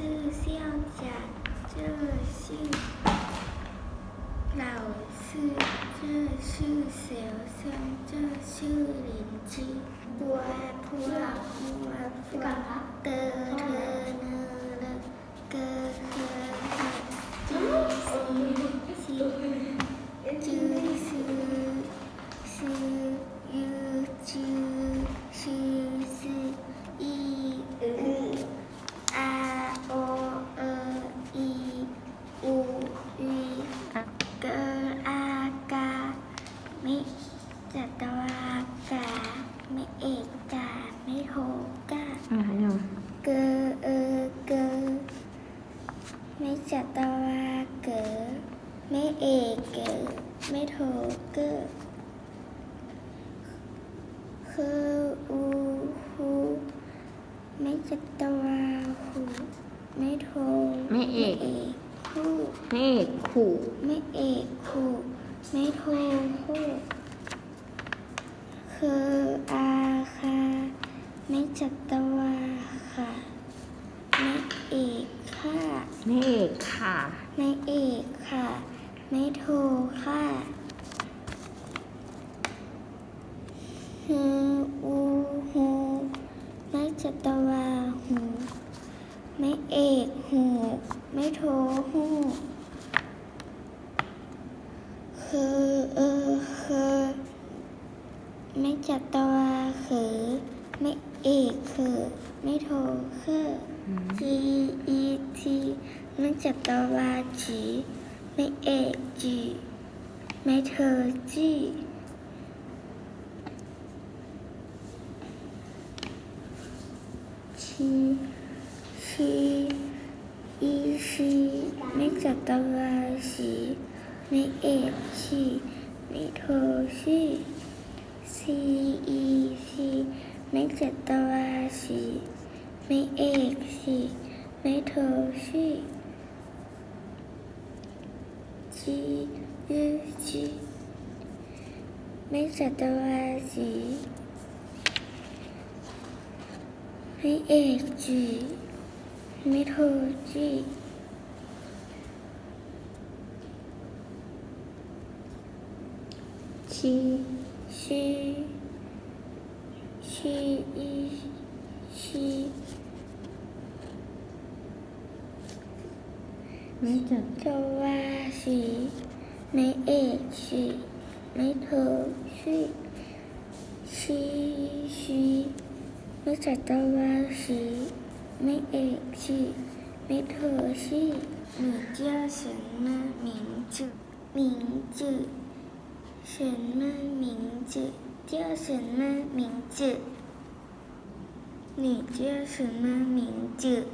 是校长这是老师这是学生这是邻居哇哇哇 เอกกามิโทกาอะยังเกอเออเกอมิจัตวาเกอมิเอกเกอมิโทเกอคืออูฮูมิจัตวาหูมิโทไม่เอกคู่ไม่เอกขู่ไม่เอกคู่ไม่โทคู่ คืออาคาไม่จัตวาค่ะไม่เอกค่ะไม่เอกค่ะไม่เอกค่ะไม่โทค่ะฮืออูหูไม่จัตวาหูไม่เอกหูไม่โทหูคือเออคือ ไม่จับตัวคือ ไม่เอกคือ ไม่โทคือ G E T ไม่จับตัวจีไม่เอกจีไม่เธอจีชีชีอีชีไม่จับตัวาชีไม่เอกชีไม่เธอชี C E C ไม่จัตวาชีไม่เอกชีไม่เธอชี G U G ไม่จัตวาชีไม่เอกจีไม่เธอจีชี she she she ไม่จบจะว่าสีไม่เอกสีไม่เธอสีสีสีไม่จัดจะวาสีไม่เอกสีไม่เธอสีหนูเจ้าเสียงหน้าหมิงจือหมิงจือ 什么名字？叫什么名字？你叫什么名字？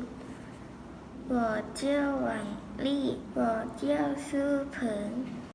我叫王丽，我叫苏鹏。